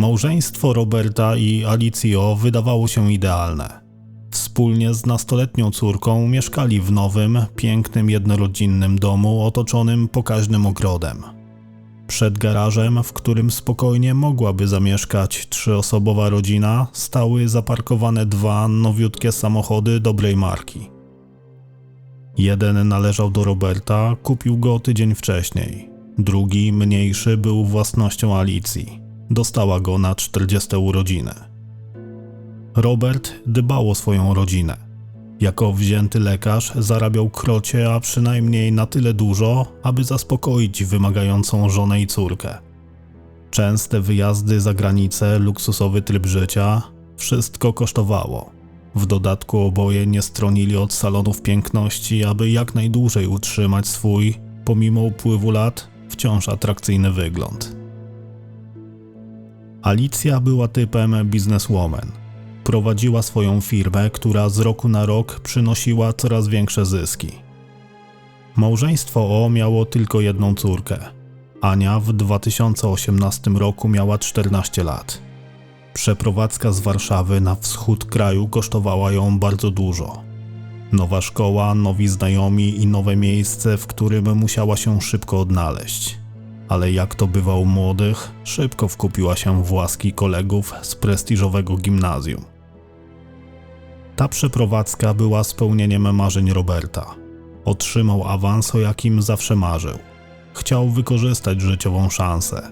Małżeństwo Roberta i Alicjo wydawało się idealne. Wspólnie z nastoletnią córką mieszkali w nowym, pięknym, jednorodzinnym domu otoczonym pokaźnym ogrodem. Przed garażem, w którym spokojnie mogłaby zamieszkać trzyosobowa rodzina, stały zaparkowane dwa nowiutkie samochody dobrej marki. Jeden należał do Roberta, kupił go tydzień wcześniej. Drugi, mniejszy, był własnością Alicji. Dostała go na 40 urodziny. Robert dbał o swoją rodzinę. Jako wzięty lekarz zarabiał krocie, a przynajmniej na tyle dużo, aby zaspokoić wymagającą żonę i córkę. Częste wyjazdy za granicę, luksusowy tryb życia wszystko kosztowało. W dodatku oboje nie stronili od salonów piękności, aby jak najdłużej utrzymać swój, pomimo upływu lat, wciąż atrakcyjny wygląd. Alicja była typem bizneswoman. Prowadziła swoją firmę, która z roku na rok przynosiła coraz większe zyski. Małżeństwo O miało tylko jedną córkę. Ania w 2018 roku miała 14 lat. Przeprowadzka z Warszawy na wschód kraju kosztowała ją bardzo dużo. Nowa szkoła, nowi znajomi i nowe miejsce, w którym musiała się szybko odnaleźć. Ale jak to bywa u młodych, szybko wkupiła się w łaski kolegów z prestiżowego gimnazjum. Ta przeprowadzka była spełnieniem marzeń Roberta. Otrzymał awans, o jakim zawsze marzył. Chciał wykorzystać życiową szansę.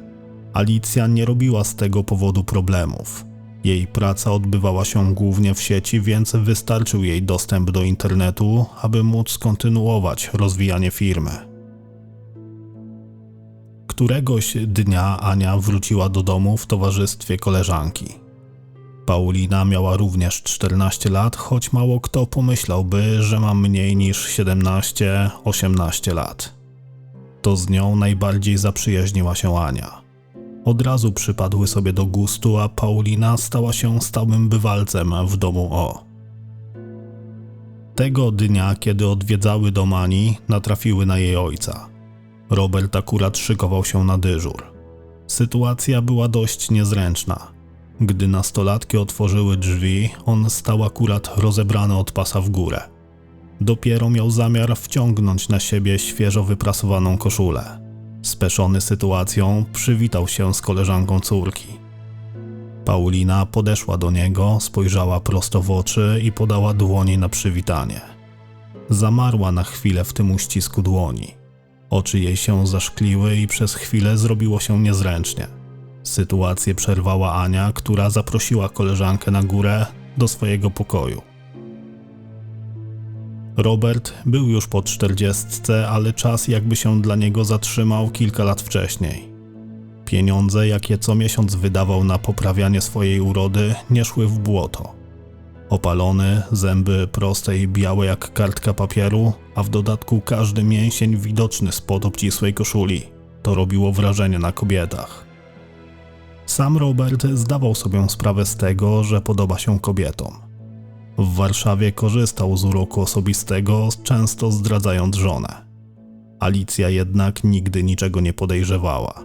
Alicja nie robiła z tego powodu problemów. Jej praca odbywała się głównie w sieci, więc wystarczył jej dostęp do internetu, aby móc kontynuować rozwijanie firmy. Któregoś dnia Ania wróciła do domu w towarzystwie koleżanki. Paulina miała również 14 lat, choć mało kto pomyślałby, że ma mniej niż 17-18 lat. To z nią najbardziej zaprzyjaźniła się Ania. Od razu przypadły sobie do gustu, a Paulina stała się stałym bywalcem w domu O. Tego dnia, kiedy odwiedzały dom Ani, natrafiły na jej ojca. Robert akurat szykował się na dyżur. Sytuacja była dość niezręczna. Gdy nastolatki otworzyły drzwi, on stał akurat rozebrany od pasa w górę. Dopiero miał zamiar wciągnąć na siebie świeżo wyprasowaną koszulę. Speszony sytuacją, przywitał się z koleżanką córki. Paulina podeszła do niego, spojrzała prosto w oczy i podała dłoni na przywitanie. Zamarła na chwilę w tym uścisku dłoni. Oczy jej się zaszkliły i przez chwilę zrobiło się niezręcznie. Sytuację przerwała Ania, która zaprosiła koleżankę na górę do swojego pokoju. Robert był już po czterdziestce, ale czas jakby się dla niego zatrzymał kilka lat wcześniej. Pieniądze, jakie co miesiąc wydawał na poprawianie swojej urody, nie szły w błoto. Opalony, zęby proste i białe jak kartka papieru, a w dodatku każdy mięsień widoczny spod obcisłej koszuli. To robiło wrażenie na kobietach. Sam Robert zdawał sobie sprawę z tego, że podoba się kobietom. W Warszawie korzystał z uroku osobistego, często zdradzając żonę. Alicja jednak nigdy niczego nie podejrzewała.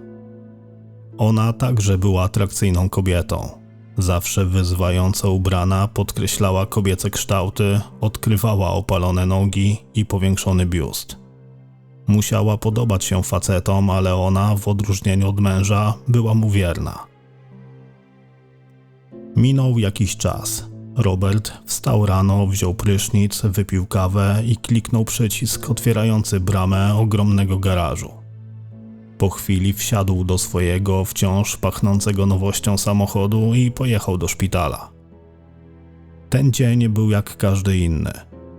Ona także była atrakcyjną kobietą. Zawsze wyzwająco ubrana, podkreślała kobiece kształty, odkrywała opalone nogi i powiększony biust. Musiała podobać się facetom, ale ona, w odróżnieniu od męża, była mu wierna. Minął jakiś czas. Robert wstał rano, wziął prysznic, wypił kawę i kliknął przycisk otwierający bramę ogromnego garażu. Po chwili wsiadł do swojego wciąż pachnącego nowością samochodu i pojechał do szpitala. Ten dzień był jak każdy inny.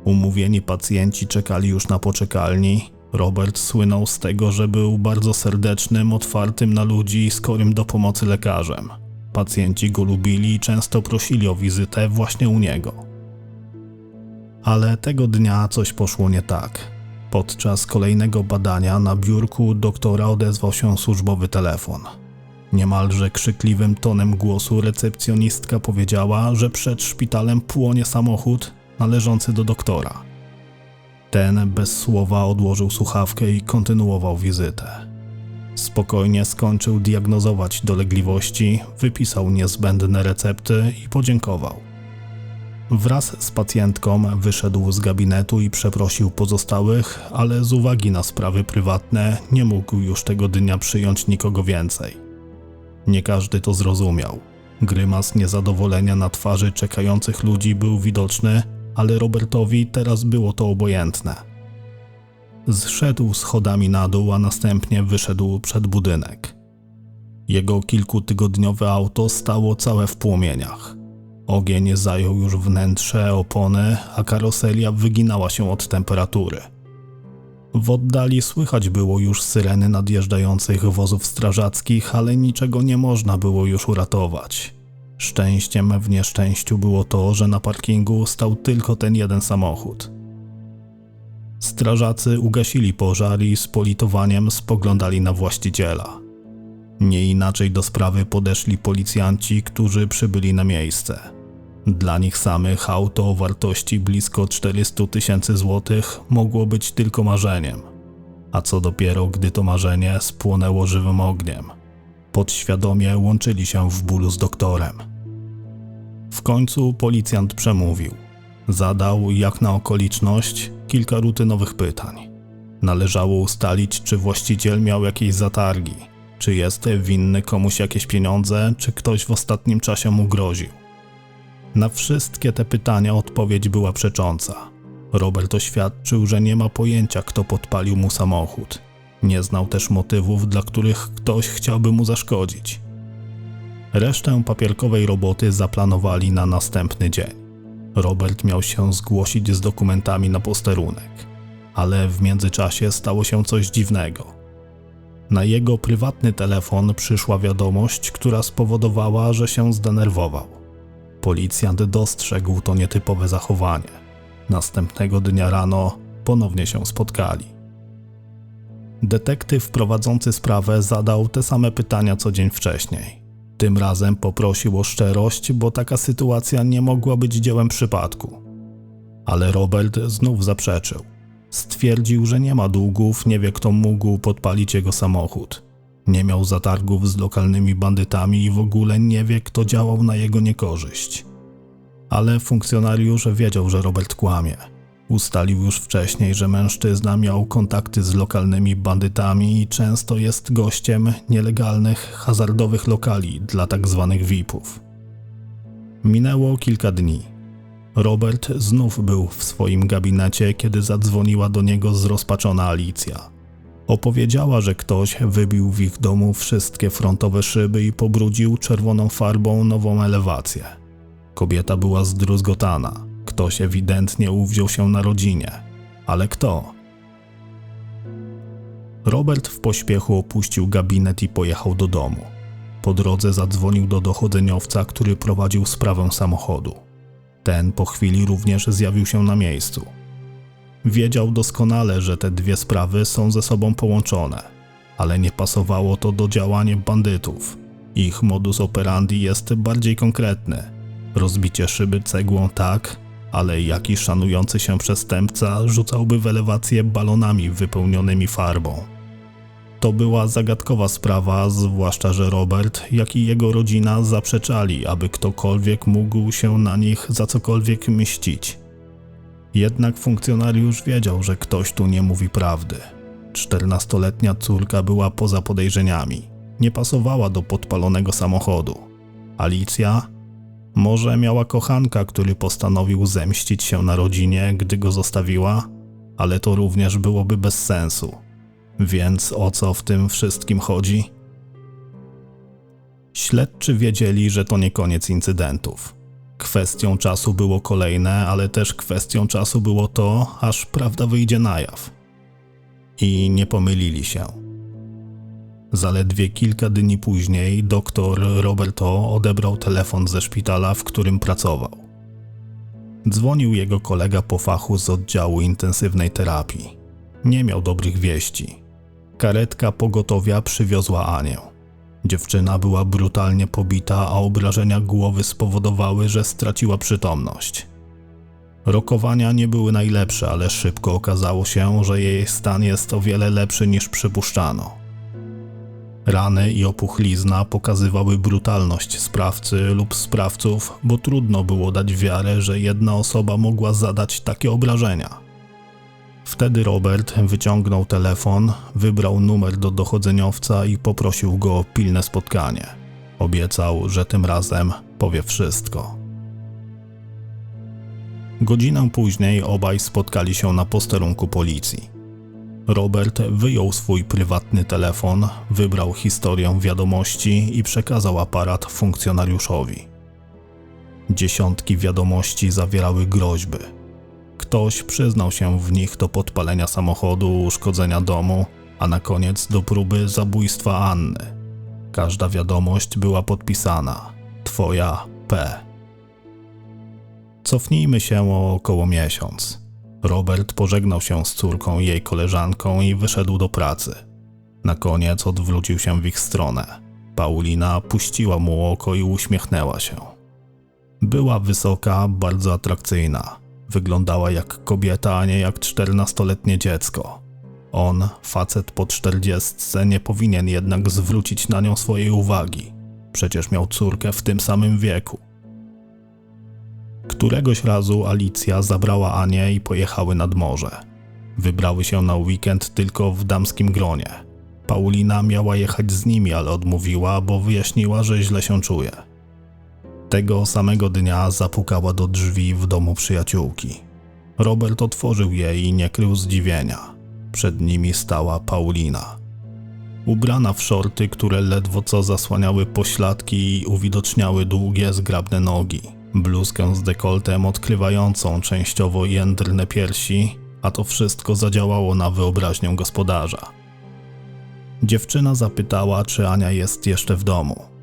Umówieni pacjenci czekali już na poczekalni. Robert słynął z tego, że był bardzo serdecznym, otwartym na ludzi i skorym do pomocy lekarzem. Pacjenci go lubili i często prosili o wizytę właśnie u niego. Ale tego dnia coś poszło nie tak. Podczas kolejnego badania na biurku doktora odezwał się służbowy telefon. Niemalże krzykliwym tonem głosu recepcjonistka powiedziała, że przed szpitalem płonie samochód należący do doktora. Ten bez słowa odłożył słuchawkę i kontynuował wizytę. Spokojnie skończył diagnozować dolegliwości, wypisał niezbędne recepty i podziękował. Wraz z pacjentką wyszedł z gabinetu i przeprosił pozostałych, ale z uwagi na sprawy prywatne nie mógł już tego dnia przyjąć nikogo więcej. Nie każdy to zrozumiał. Grymas niezadowolenia na twarzy czekających ludzi był widoczny, ale Robertowi teraz było to obojętne. Zszedł schodami na dół, a następnie wyszedł przed budynek. Jego kilkutygodniowe auto stało całe w płomieniach. Ogień zajął już wnętrze, opony, a karoseria wyginała się od temperatury. W oddali słychać było już syreny nadjeżdżających wozów strażackich, ale niczego nie można było już uratować. Szczęściem w nieszczęściu było to, że na parkingu stał tylko ten jeden samochód. Strażacy ugasili pożar i z politowaniem spoglądali na właściciela. Nie inaczej do sprawy podeszli policjanci, którzy przybyli na miejsce. Dla nich samych auto o wartości blisko 400 tysięcy złotych mogło być tylko marzeniem. A co dopiero, gdy to marzenie spłonęło żywym ogniem. Podświadomie łączyli się w bólu z doktorem. W końcu policjant przemówił. Zadał, jak na okoliczność, kilka rutynowych pytań. Należało ustalić, czy właściciel miał jakieś zatargi, czy jest winny komuś jakieś pieniądze, czy ktoś w ostatnim czasie mu groził. Na wszystkie te pytania odpowiedź była przecząca. Robert oświadczył, że nie ma pojęcia, kto podpalił mu samochód. Nie znał też motywów, dla których ktoś chciałby mu zaszkodzić. Resztę papierkowej roboty zaplanowali na następny dzień. Robert miał się zgłosić z dokumentami na posterunek, ale w międzyczasie stało się coś dziwnego. Na jego prywatny telefon przyszła wiadomość, która spowodowała, że się zdenerwował. Policjant dostrzegł to nietypowe zachowanie. Następnego dnia rano ponownie się spotkali. Detektyw prowadzący sprawę zadał te same pytania co dzień wcześniej. Tym razem poprosił o szczerość, bo taka sytuacja nie mogła być dziełem przypadku. Ale Robert znów zaprzeczył. Stwierdził, że nie ma długów, nie wie kto mógł podpalić jego samochód. Nie miał zatargów z lokalnymi bandytami i w ogóle nie wie, kto działał na jego niekorzyść. Ale funkcjonariusz wiedział, że Robert kłamie. Ustalił już wcześniej, że mężczyzna miał kontakty z lokalnymi bandytami i często jest gościem nielegalnych, hazardowych lokali dla tzw. Tak VIP-ów. Minęło kilka dni. Robert znów był w swoim gabinecie, kiedy zadzwoniła do niego zrozpaczona Alicja. Opowiedziała, że ktoś wybił w ich domu wszystkie frontowe szyby i pobrudził czerwoną farbą nową elewację. Kobieta była zdruzgotana. Ktoś ewidentnie uwziął się na rodzinie. Ale kto? Robert w pośpiechu opuścił gabinet i pojechał do domu. Po drodze zadzwonił do dochodzeniowca, który prowadził sprawę samochodu. Ten po chwili również zjawił się na miejscu. Wiedział doskonale, że te dwie sprawy są ze sobą połączone, ale nie pasowało to do działania bandytów. Ich modus operandi jest bardziej konkretny. Rozbicie szyby cegłą tak, ale jaki szanujący się przestępca rzucałby w elewację balonami wypełnionymi farbą. To była zagadkowa sprawa, zwłaszcza że Robert, jak i jego rodzina zaprzeczali, aby ktokolwiek mógł się na nich za cokolwiek mścić. Jednak funkcjonariusz wiedział, że ktoś tu nie mówi prawdy. Czternastoletnia córka była poza podejrzeniami. Nie pasowała do podpalonego samochodu. Alicja? Może miała kochanka, który postanowił zemścić się na rodzinie, gdy go zostawiła? Ale to również byłoby bez sensu. Więc o co w tym wszystkim chodzi? Śledczy wiedzieli, że to nie koniec incydentów. Kwestią czasu było kolejne, ale też kwestią czasu było to, aż prawda wyjdzie na jaw. I nie pomylili się. Zaledwie kilka dni później doktor Roberto odebrał telefon ze szpitala, w którym pracował. Dzwonił jego kolega po fachu z oddziału intensywnej terapii. Nie miał dobrych wieści. Karetka pogotowia przywiozła Anię. Dziewczyna była brutalnie pobita, a obrażenia głowy spowodowały, że straciła przytomność. Rokowania nie były najlepsze, ale szybko okazało się, że jej stan jest o wiele lepszy niż przypuszczano. Rany i opuchlizna pokazywały brutalność sprawcy lub sprawców, bo trudno było dać wiarę, że jedna osoba mogła zadać takie obrażenia. Wtedy Robert wyciągnął telefon, wybrał numer do dochodzeniowca i poprosił go o pilne spotkanie. Obiecał, że tym razem powie wszystko. Godzinę później obaj spotkali się na posterunku policji. Robert wyjął swój prywatny telefon, wybrał historię wiadomości i przekazał aparat funkcjonariuszowi. Dziesiątki wiadomości zawierały groźby. Ktoś przyznał się w nich do podpalenia samochodu, uszkodzenia domu, a na koniec do próby zabójstwa Anny. Każda wiadomość była podpisana: Twoja P. Cofnijmy się o około miesiąc. Robert pożegnał się z córką i jej koleżanką i wyszedł do pracy. Na koniec odwrócił się w ich stronę. Paulina puściła mu oko i uśmiechnęła się. Była wysoka, bardzo atrakcyjna. Wyglądała jak kobieta, a nie jak czternastoletnie dziecko. On, facet po czterdziestce, nie powinien jednak zwrócić na nią swojej uwagi. Przecież miał córkę w tym samym wieku. Któregoś razu Alicja zabrała Anię i pojechały nad morze. Wybrały się na weekend tylko w damskim gronie. Paulina miała jechać z nimi, ale odmówiła, bo wyjaśniła, że źle się czuje. Tego samego dnia zapukała do drzwi w domu przyjaciółki. Robert otworzył je i nie krył zdziwienia. Przed nimi stała Paulina. Ubrana w szorty, które ledwo co zasłaniały pośladki i uwidoczniały długie, zgrabne nogi bluzkę z dekoltem odkrywającą częściowo jędrne piersi, a to wszystko zadziałało na wyobraźnię gospodarza. Dziewczyna zapytała, czy Ania jest jeszcze w domu.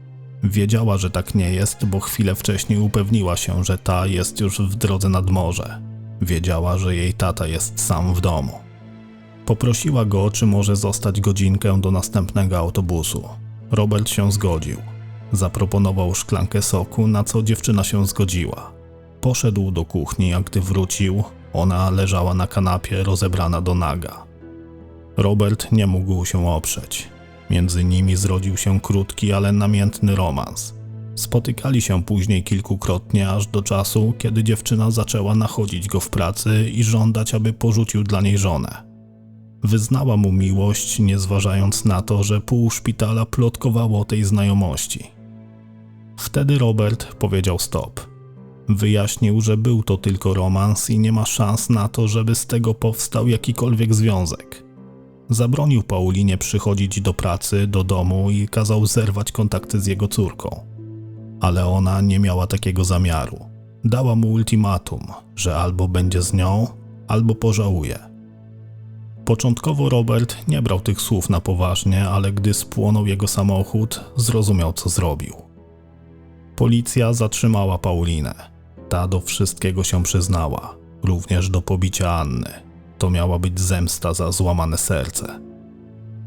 Wiedziała, że tak nie jest, bo chwilę wcześniej upewniła się, że ta jest już w drodze nad morze. Wiedziała, że jej tata jest sam w domu. Poprosiła go, czy może zostać godzinkę do następnego autobusu. Robert się zgodził. Zaproponował szklankę soku, na co dziewczyna się zgodziła. Poszedł do kuchni, a gdy wrócił, ona leżała na kanapie rozebrana do naga. Robert nie mógł się oprzeć. Między nimi zrodził się krótki, ale namiętny romans. Spotykali się później kilkukrotnie, aż do czasu, kiedy dziewczyna zaczęła nachodzić go w pracy i żądać, aby porzucił dla niej żonę. Wyznała mu miłość, nie zważając na to, że pół szpitala plotkowało o tej znajomości. Wtedy Robert powiedział stop. Wyjaśnił, że był to tylko romans i nie ma szans na to, żeby z tego powstał jakikolwiek związek. Zabronił Paulinie przychodzić do pracy, do domu i kazał zerwać kontakty z jego córką. Ale ona nie miała takiego zamiaru. Dała mu ultimatum, że albo będzie z nią, albo pożałuje. Początkowo Robert nie brał tych słów na poważnie, ale gdy spłonął jego samochód, zrozumiał co zrobił. Policja zatrzymała Paulinę. Ta do wszystkiego się przyznała, również do pobicia Anny. To miała być zemsta za złamane serce.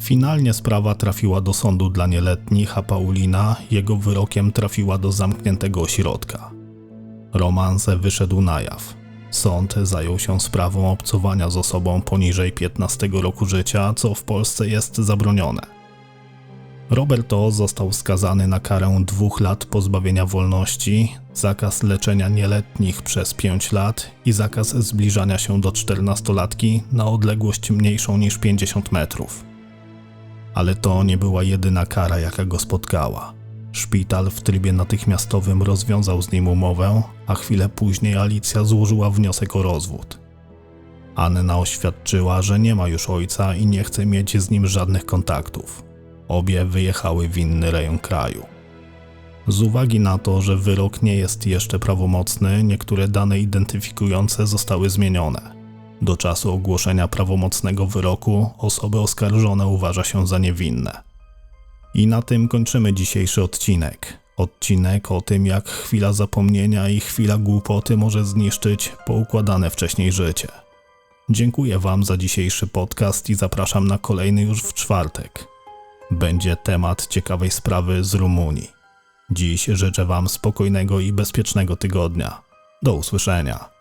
Finalnie sprawa trafiła do sądu dla nieletnich, a Paulina jego wyrokiem trafiła do zamkniętego ośrodka. Romans wyszedł na jaw. Sąd zajął się sprawą obcowania z osobą poniżej 15 roku życia, co w Polsce jest zabronione. Roberto został skazany na karę dwóch lat pozbawienia wolności, zakaz leczenia nieletnich przez 5 lat i zakaz zbliżania się do czternastolatki na odległość mniejszą niż 50 metrów. Ale to nie była jedyna kara, jaka go spotkała. Szpital w trybie natychmiastowym rozwiązał z nim umowę, a chwilę później Alicja złożyła wniosek o rozwód. Anna oświadczyła, że nie ma już ojca i nie chce mieć z nim żadnych kontaktów. Obie wyjechały w inny rejon kraju. Z uwagi na to, że wyrok nie jest jeszcze prawomocny, niektóre dane identyfikujące zostały zmienione. Do czasu ogłoszenia prawomocnego wyroku osoby oskarżone uważa się za niewinne. I na tym kończymy dzisiejszy odcinek. Odcinek o tym, jak chwila zapomnienia i chwila głupoty może zniszczyć poukładane wcześniej życie. Dziękuję Wam za dzisiejszy podcast i zapraszam na kolejny już w czwartek będzie temat ciekawej sprawy z Rumunii. Dziś życzę Wam spokojnego i bezpiecznego tygodnia. Do usłyszenia.